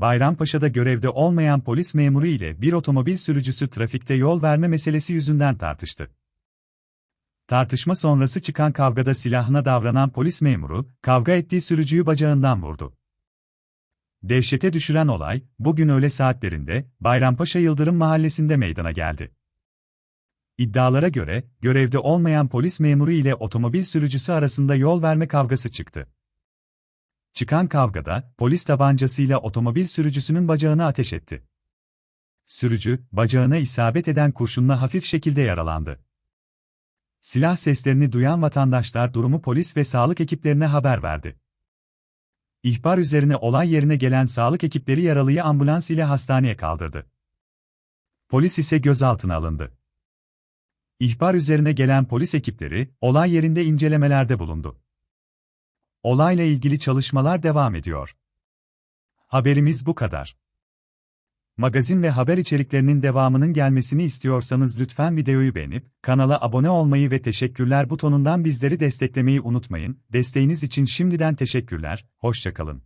Bayrampaşa'da görevde olmayan polis memuru ile bir otomobil sürücüsü trafikte yol verme meselesi yüzünden tartıştı. Tartışma sonrası çıkan kavgada silahına davranan polis memuru, kavga ettiği sürücüyü bacağından vurdu. Dehşete düşüren olay, bugün öğle saatlerinde, Bayrampaşa Yıldırım Mahallesi'nde meydana geldi. İddialara göre, görevde olmayan polis memuru ile otomobil sürücüsü arasında yol verme kavgası çıktı. Çıkan kavgada, polis tabancasıyla otomobil sürücüsünün bacağına ateş etti. Sürücü, bacağına isabet eden kurşunla hafif şekilde yaralandı. Silah seslerini duyan vatandaşlar durumu polis ve sağlık ekiplerine haber verdi. İhbar üzerine olay yerine gelen sağlık ekipleri yaralıyı ambulans ile hastaneye kaldırdı. Polis ise gözaltına alındı. İhbar üzerine gelen polis ekipleri, olay yerinde incelemelerde bulundu. Olayla ilgili çalışmalar devam ediyor. Haberimiz bu kadar. Magazin ve haber içeriklerinin devamının gelmesini istiyorsanız lütfen videoyu beğenip, kanala abone olmayı ve teşekkürler butonundan bizleri desteklemeyi unutmayın. Desteğiniz için şimdiden teşekkürler, hoşçakalın.